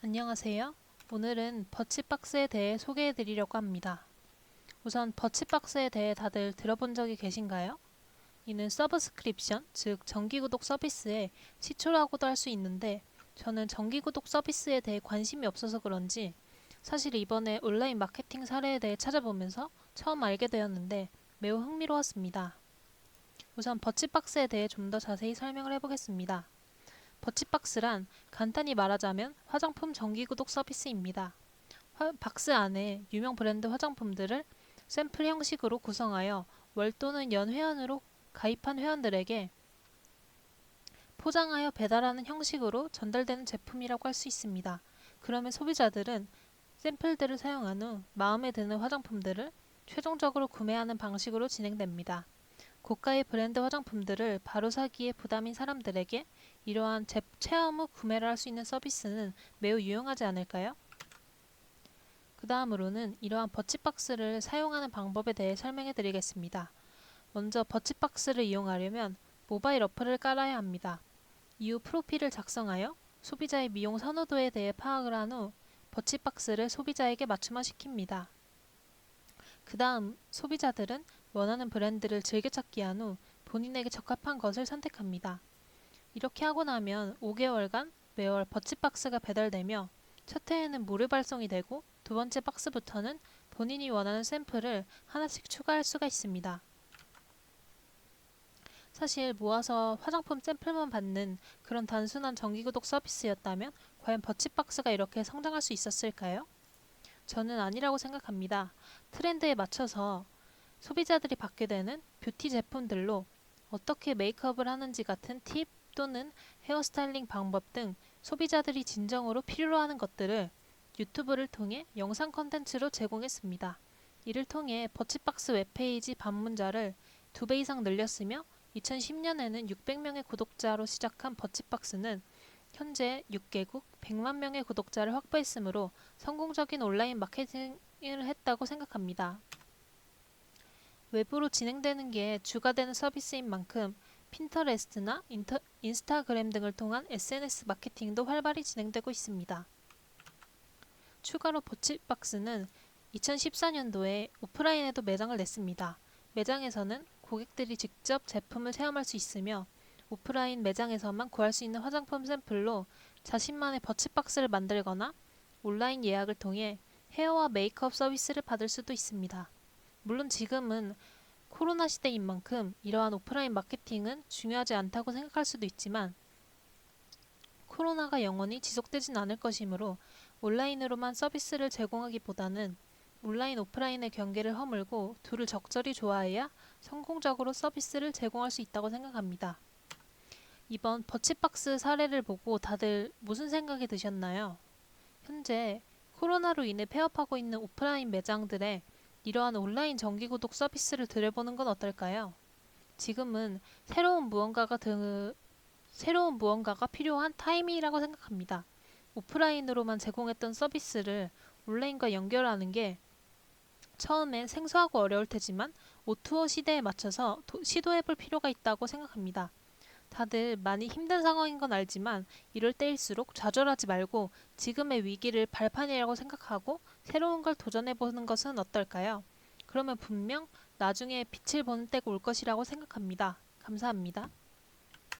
안녕하세요. 오늘은 버치박스에 대해 소개해 드리려고 합니다. 우선 버치박스에 대해 다들 들어본 적이 계신가요? 이는 서브스크립션, 즉 정기구독 서비스의 시초라고도 할 수 있는데 저는 정기구독 서비스에 대해 관심이 없어서 그런지 사실 이번에 온라인 마케팅 사례에 대해 찾아보면서 처음 알게 되었는데 매우 흥미로웠습니다. 우선 버치박스에 대해 좀 더 자세히 설명을 해보겠습니다. 버치박스란 간단히 말하자면 화장품 정기구독 서비스입니다. 화- 박스 안에 유명 브랜드 화장품들을 샘플 형식으로 구성하여 월 또는 연 회원으로 가입한 회원들에게 포장하여 배달하는 형식으로 전달되는 제품이라고 할 수 있습니다. 그러면 소비자들은 샘플들을 사용한 후 마음에 드는 화장품들을 최종적으로 구매하는 방식으로 진행됩니다. 고가의 브랜드 화장품들을 바로 사기에 부담인 사람들에게 이러한 제, 체험 후 구매를 할 수 있는 서비스는 매우 유용하지 않을까요? 그 다음으로는 이러한 버치박스를 사용하는 방법에 대해 설명해 드리겠습니다. 먼저 버치박스를 이용하려면 모바일 어플을 깔아야 합니다. 이후 프로필을 작성하여 소비자의 미용 선호도에 대해 파악을 한 후 버치박스를 소비자에게 맞춤화 시킵니다. 그 다음 소비자들은 원하는 브랜드를 즐겨 찾기 한 후 본인에게 적합한 것을 선택합니다. 이렇게 하고 나면 5개월간 매월 버치박스가 배달되며 첫 해에는 무료 발송이 되고 두 번째 박스부터는 본인이 원하는 샘플을 하나씩 추가할 수가 있습니다. 사실 모아서 화장품 샘플만 받는 그런 단순한 정기구독 서비스였다면 과연 버치박스가 이렇게 성장할 수 있었을까요? 저는 아니라고 생각합니다. 트렌드에 맞춰서 소비자들이 받게 되는 뷰티 제품들로 어떻게 메이크업을 하는지 같은 팁 또는 헤어스타일링 방법 등 소비자들이 진정으로 필요로 하는 것들을 유튜브를 통해 영상 컨텐츠로 제공했습니다. 이를 통해 버치박스 웹페이지 방문자를 두 배 이상 늘렸으며 2010년에는 600명의 구독자로 시작한 버치박스는 현재 6개국 100만 명의 구독자를 확보했으므로 성공적인 온라인 마케팅을 했다고 생각합니다. 외부로 진행되는 게 주가 되는 서비스인 만큼 핀터레스트나 인터, 인스타그램 등을 통한 SNS 마케팅도 활발히 진행되고 있습니다. 추가로 버치박스는 2014년도에 오프라인에도 매장을 냈습니다. 매장에서는 고객들이 직접 제품을 체험할 수 있으며 오프라인 매장에서만 구할 수 있는 화장품 샘플로 자신만의 버치박스를 만들거나 온라인 예약을 통해 헤어와 메이크업 서비스를 받을 수도 있습니다. 물론 지금은 코로나 시대인 만큼 이러한 오프라인 마케팅은 중요하지 않다고 생각할 수도 있지만 코로나가 영원히 지속되진 않을 것이므로 온라인으로만 서비스를 제공하기보다는 온라인 오프라인의 경계를 허물고 둘을 적절히 조화해야 성공적으로 서비스를 제공할 수 있다고 생각합니다. 이번 버치박스 사례를 보고 다들 무슨 생각이 드셨나요? 현재 코로나로 인해 폐업하고 있는 오프라인 매장들의 이러한 온라인 정기구독 서비스를 들여보는 건 어떨까요? 지금은 새로운 무언가가 등 새로운 무언가가 필요한 타이밍이라고 생각합니다. 오프라인으로만 제공했던 서비스를 온라인과 연결하는 게 처음엔 생소하고 어려울 테지만 오투어 시대에 맞춰서 도, 시도해볼 필요가 있다고 생각합니다. 다들 많이 힘든 상황인 건 알지만 이럴 때일수록 좌절하지 말고 지금의 위기를 발판이라고 생각하고 새로운 걸 도전해보는 것은 어떨까요? 그러면 분명 나중에 빛을 보는 때가 올 것이라고 생각합니다. 감사합니다.